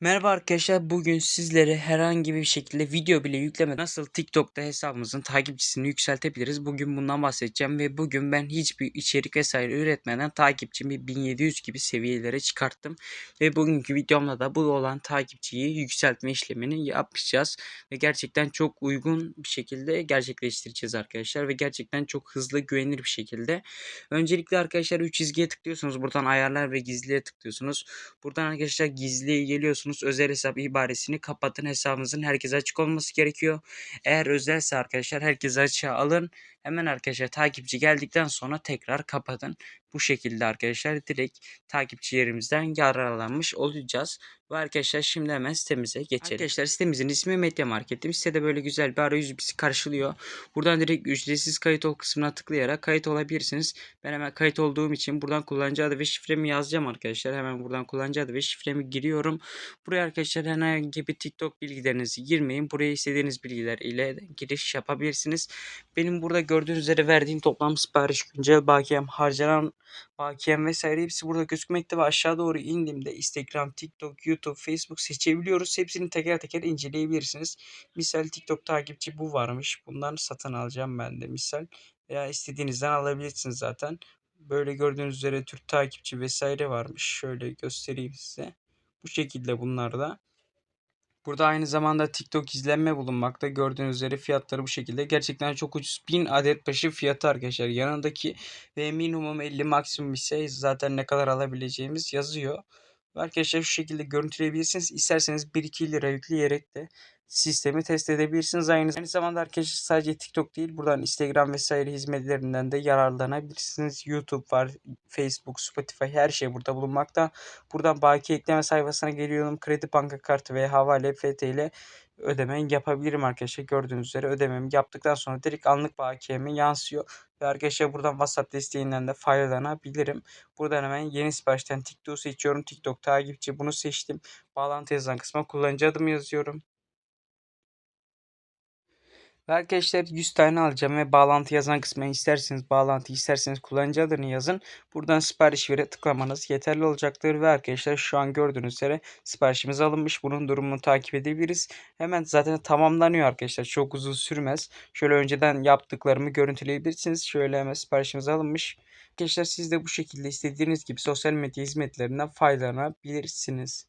Merhaba arkadaşlar. Bugün sizlere herhangi bir şekilde video bile yüklemeden nasıl TikTok'ta hesabımızın takipçisini yükseltebiliriz? Bugün bundan bahsedeceğim ve bugün ben hiçbir içerik vesaire üretmeden takipçimi 1700 gibi seviyelere çıkarttım. Ve bugünkü videomda da bu olan takipçiyi yükseltme işlemini yapacağız. Ve gerçekten çok uygun bir şekilde gerçekleştireceğiz arkadaşlar. Ve gerçekten çok hızlı güvenilir bir şekilde. Öncelikle arkadaşlar 3 çizgiye tıklıyorsunuz. Buradan ayarlar ve gizliye tıklıyorsunuz. Buradan arkadaşlar gizliye geliyorsunuz özel hesap ibaresini kapatın. Hesabınızın herkese açık olması gerekiyor. Eğer özelse arkadaşlar herkese açığa alın. Hemen arkadaşlar takipçi geldikten sonra tekrar kapatın. Bu şekilde arkadaşlar direkt takipçi yerimizden yararlanmış olacağız. Ve arkadaşlar şimdi hemen sitemize geçelim. Arkadaşlar sitemizin ismi Medya Market'im. Sitede böyle güzel bir arayüz bizi karşılıyor. Buradan direkt ücretsiz kayıt ol kısmına tıklayarak kayıt olabilirsiniz. Ben hemen kayıt olduğum için buradan kullanıcı adı ve şifremi yazacağım arkadaşlar. Hemen buradan kullanıcı adı ve şifremi giriyorum. Buraya arkadaşlar herhangi bir TikTok bilgilerinizi girmeyin. Buraya istediğiniz bilgiler ile giriş yapabilirsiniz. Benim burada gördüğünüz üzere verdiğim toplam sipariş, güncel bakiyem, harcanan bakiyem vesaire hepsi burada gözükmekte ve aşağı doğru indiğimde Instagram, TikTok, YouTube, Facebook seçebiliyoruz. Hepsini teker teker inceleyebilirsiniz. Misal TikTok takipçi bu varmış. Bundan satın alacağım ben de misal. Veya istediğinizden alabilirsiniz zaten. Böyle gördüğünüz üzere Türk takipçi vesaire varmış. Şöyle göstereyim size. Bu şekilde bunlar da. Burada aynı zamanda TikTok izlenme bulunmakta. Gördüğünüz üzere fiyatları bu şekilde. Gerçekten çok ucuz. 1000 adet başı fiyatı arkadaşlar. Yanındaki ve minimum 50 maksimum ise zaten ne kadar alabileceğimiz yazıyor. Arkadaşlar şu şekilde görüntüleyebilirsiniz. İsterseniz 1-2 lira yükleyerek de sistemi test edebilirsiniz. Aynı, aynı zamanda arkadaşlar sadece TikTok değil buradan Instagram vesaire hizmetlerinden de yararlanabilirsiniz. YouTube var, Facebook, Spotify her şey burada bulunmakta. Buradan baki ekleme sayfasına geliyorum. Kredi banka kartı ve havale FT ile ödemeyi yapabilirim arkadaşlar. Gördüğünüz üzere ödememi yaptıktan sonra direkt anlık bakiyeme yansıyor. Ve arkadaşlar buradan WhatsApp desteğinden de faydalanabilirim. Buradan hemen yeni siparişten TikTok seçiyorum. TikTok takipçi bunu seçtim. Bağlantı yazan kısma kullanıcı adımı yazıyorum. Arkadaşlar 100 tane alacağım ve bağlantı yazan kısmına isterseniz bağlantı isterseniz kullanıcı adını yazın. Buradan sipariş vere tıklamanız yeterli olacaktır ve arkadaşlar şu an gördüğünüz üzere siparişimiz alınmış. Bunun durumunu takip edebiliriz. Hemen zaten tamamlanıyor arkadaşlar. Çok uzun sürmez. Şöyle önceden yaptıklarımı görüntüleyebilirsiniz. Şöyle hemen siparişimiz alınmış. Arkadaşlar siz de bu şekilde istediğiniz gibi sosyal medya hizmetlerinden faydalanabilirsiniz.